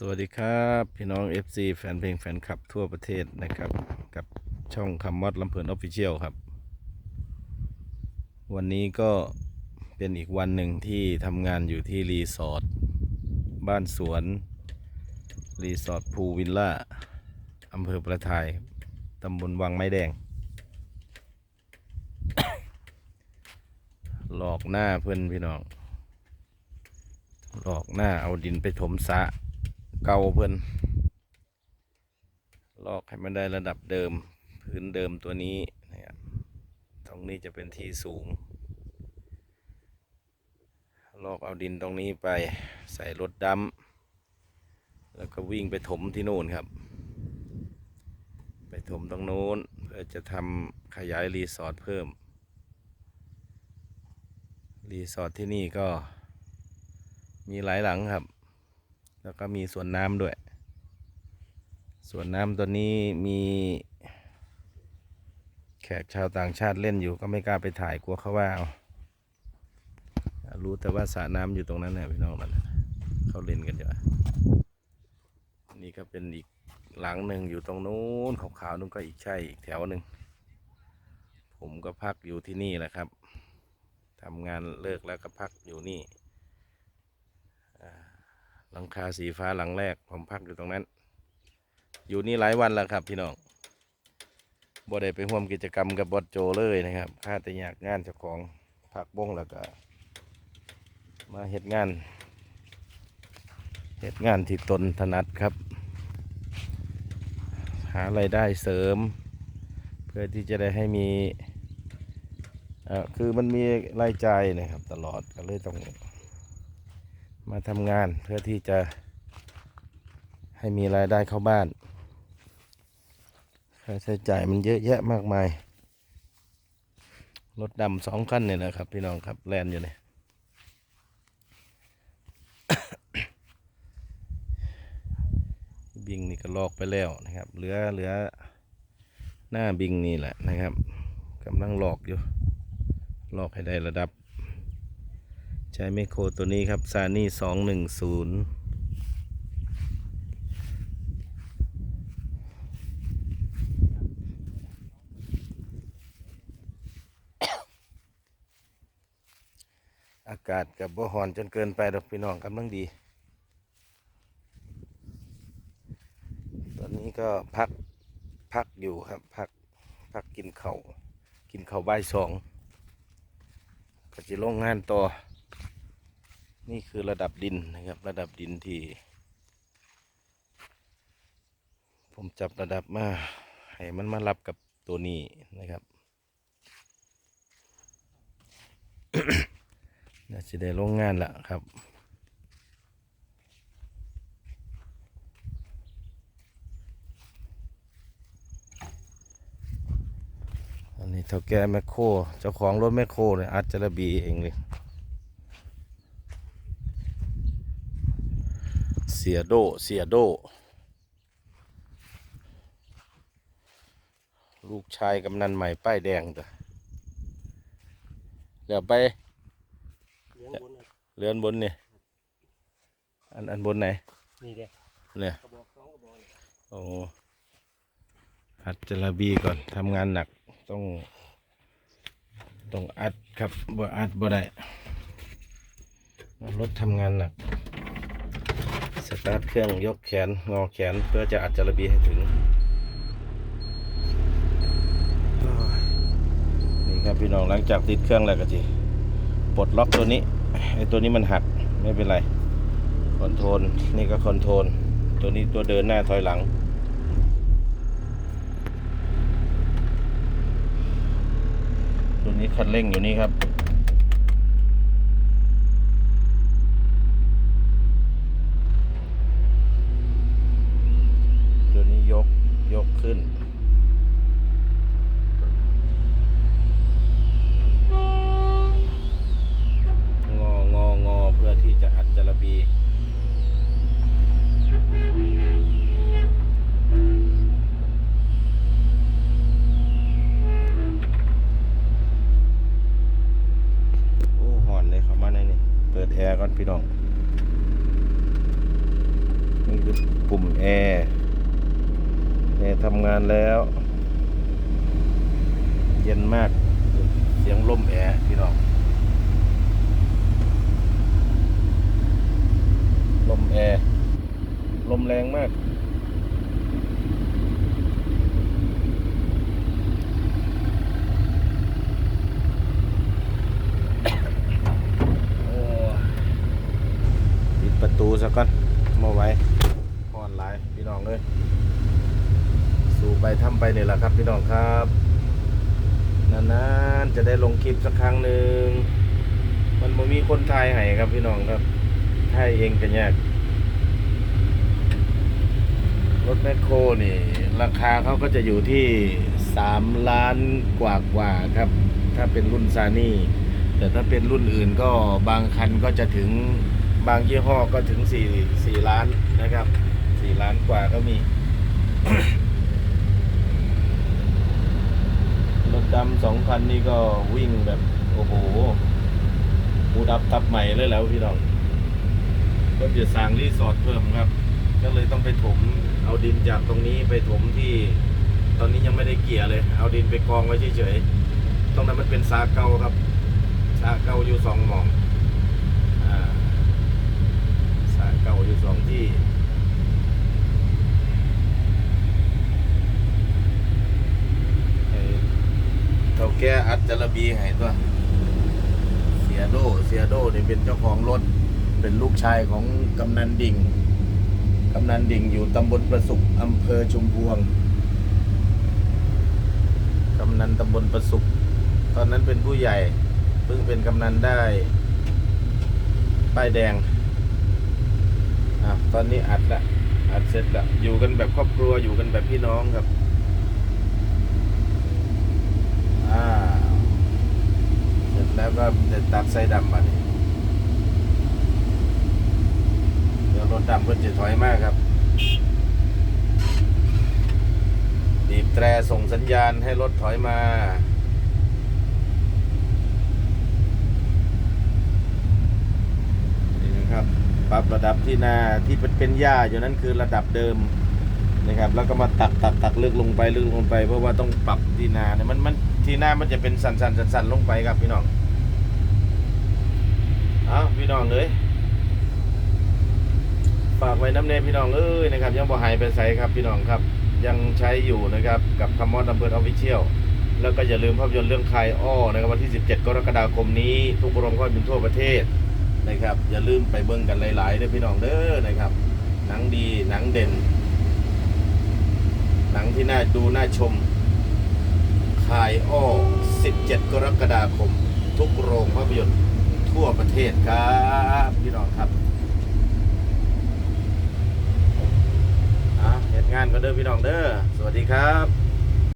สวัสดีครับพี่น้อง FC แฟนเพลงแฟนคลับทั่วประเทศนะครับ กับช่องคำมอดลำเพลินออฟฟิเชียลครับ วันนี้ก็เป็นอีกวันหนึ่งที่ทำงานอยู่ที่รีสอร์ทบ้านสวน รีสอร์ทภูวิลล่าอำเภอประทายตำบลวังไม้แดง หลอกหน้าเพื่อนพี่น้องหลอกหน้าเอาดินไปถมสระ เก่าเพื่อนลอกให้มันได้ระดับเดิม พื้นเดิมตัวนี้นะครับตรงนี้จะเป็นที่สูง ลอกเอาดินตรงนี้ไปใส่รถดำแล้วก็วิ่งไปถมที่นู่นครับ ไปถมตรงโน้นเพื่อจะทำขยายรีสอร์ทเพิ่ม รีสอร์ทที่นี่ก็มีหลายหลังครับ แล้วก็มีสวนน้ำด้วย สวนน้ำตัวนี้มีแขกชาวต่างชาติเล่นอยู่ก็ไม่กล้าไปถ่ายกลัวเขาว่าเอารู้แต่ว่าสระน้ำอยู่ตรงนั้นนะพี่น้องนั่นเขาเล่นกันอยู่อะนี่ก็เป็นอีกหลังหนึ่งอยู่ตรงนู้นขาวๆนู้นก็อีกใช่อีกแถวหนึ่งผมก็พักอยู่ที่นี่แหละครับทำงานเลิกแล้วก็พักอยู่นี่ หลังคาสีฟ้าหลังแรกผมพักอยู่ตรงนั้น อยู่นี่หลายวันแล้วครับพี่น้องบ่ได้ไปร่วมกิจกรรมกับบอสโจเลยนะครับข้าแต่อยากงานเจ้าของพักบ้งแล้วก็ มาเฮ็ดงานเฮ็ดงานที่ตนถนัดครับ หาไรายได้เสริม เพื่อที่จะได้ให้มีอ่อคือมันมีรายจ่ายนะครับ ตลอดก็เลยต้อง มาทำงานเพื่อที่จะให้มีรายได้เข้าบ้าน ค่าใช้จ่ายมันเยอะแยะมากมาย รถดำสองคันเนี่ยนะครับ พี่น้องครับแลนอยู่เนี่ยบิงนี่ก็ลอกไปแล้วนะครับ เหลือเหลือหน้าบิงนี่แหละนะครับกำลังลอกอยู่ลอกให้ได้ระดับ ใช้ไมโครตัวนี้ครับซานี่สองหนึ่งศูนย์อากาศกับบ่หอนจนเกินไปดอกพี่น้องกำลังดี ตอนนี้ก็พักพักอยู่ครับ พักพักกินเขาวกินเข้าวบ่ายสองก็จะลงงานต่อ นี่คือระดับดินนะครับ ระดับดินที่ ผมจับระดับมา ให้มันมารับกับตัวนี้นะครับน่าจะได้ลงงานละครับอันนี้เท่าแก่แมคโครเจ้าของรถแมคโครเนี่ยอัจจระบีเองเลย สียโด เสียโด ลูกชายกำนันใหม่ป้ายแดงจ้ะเดี๋ยวไปเลี้ยงบนน่ะเรือนบนเนี่ยอันอันบนไหน นี่เด้เนี่ยกระบอกสองกระบอกนี่โอ้อัดจระบีก่อนทำงานหนักต้อง ต้องอัดครับบ่อัดบ่ได้รถทำงานหนัก สตาร์ทเครื่องยกแขนงอแขนเพื่อจะอัดจระบีให้ถึง นี่ครับพี่น้องหลังจากติดเครื่องแล้วก็จีปลดล็อกตัวนี้ไอ้ตัวนี้มันหักไม่เป็นไรคอนโทรลนี่ก็คอนโทรลตัวนี้ตัวเดินหน้าถอยหลัง ตัวนี้คันเร่งอยู่นี่ครับ แอร์ก่อนพี่น้อง นี่คือปุ่มแอร์แอร์ทำงานแล้ว เย็นมาก เสียงลมแอร์พี่น้อง ลมแอร์ ลมแรงมาก ประตูซะก่อนมาไว้ออนไลน์พี่น้องเลยสู่ไปทำไปเนี่ยแหละครับ พี่น้องครับนานๆจะได้ลงคลิปสักครั้งหนึ่งมันบ่มีคนไทยให้ครับพี่น้องครับไทยเองกันยากรถแมคโครนี่ ราคาเขาก็จะอยู่ที่3ล้านกว่ากว่าๆครับ ถ้าเป็นรุ่นซานี่แต่ถ้าเป็นรุ่นอื่นก็บางคันก็จะถึง บางยี่ห้อก็ถึง4 4ล้านนะครับ4ล้านกว่าก็มีรถดำสองคันนี่ก็วิ่งแบบโอ้โหหูดับตับใหม่เลยแล้วพี่น้องก็จะสร้างรีสอร์ทเพิ่มครับ ก็เลยต้องไปถมเอาดินจากตรงนี้ไปถมที่ ตอนนี้ยังไม่ได้เกี่ยเลย เอาดินไปกองไว้เฉยๆตรงนั้นมันเป็นสาเก่าครับสาเก่าอยู่สองหมอง อ่า สาเก่าอยู่สองที่ให้เท่าแก่อัดจระบีให้ตัว เสียโด เสียโดเนี่เป็นเจ้าของรถ เป็นลูกชายของกำนันดิ่ง กำนันดิ่งอยู่ตำบลประสุกอำเภอชุมพวง กำนันตำบลประสุก ตอนนั้นเป็นผู้ใหญ่ เพิ่งเป็นกำนันได้ ป้ายแดง อะตอนนี้อัดละอัดเสร็จละอยู่กันแบบครอบครัวอยู่กันแบบพี่น้องครับอ่าเสร็จแล้วก็จะตักใส่ดำมาเนี่ยเดี๋ยวรถดำเพื่อจะถอยมากครับบีบแตรส่งสัญญาณให้รถถอยมา นี่นะครับ ปรับระดับที่นาที่เป็นเป็นหญ้าอยู่นั้นคือระดับเดิมนะครับ แล้วก็มาตักตักตักลึกลงไปลึกลงไป เพราะว่าต้องปรับที่นาเนี่ยมันมันที่นามันจะเป็นสันสันสันสันลงไปครับพี่น้องเอาพี่น้องเลยฝากไว้น้ำเนยพี่น้องเอ้ยนะครับ ยังบ่หายไปใส่ครับพี่น้องครับ ยังใช้อยู่นะครับกับคำมอดอำเภอออฟฟิเชียลแล้วก็อย่าลืมภาพยนตร์เรื่องคายอ้อนะครับวันที่ 17 กรกฎาคมนี้ ทุกโรงภาพยนตร์ทั่วประเทศ นะครับ อย่าลืมไปเบิ่งกันหลายๆเด้อพี่น้องเด้อนะครับ หนังดีหนังเด่น หนังที่น่าดูน่าชมคายอ้อ 17 กรกฎาคม ทุกโรงภาพยนตร์ทั่วประเทศครับพี่น้องครับอะเหตุงานก็เด้อพี่น้องเด้อสวัสดีครับ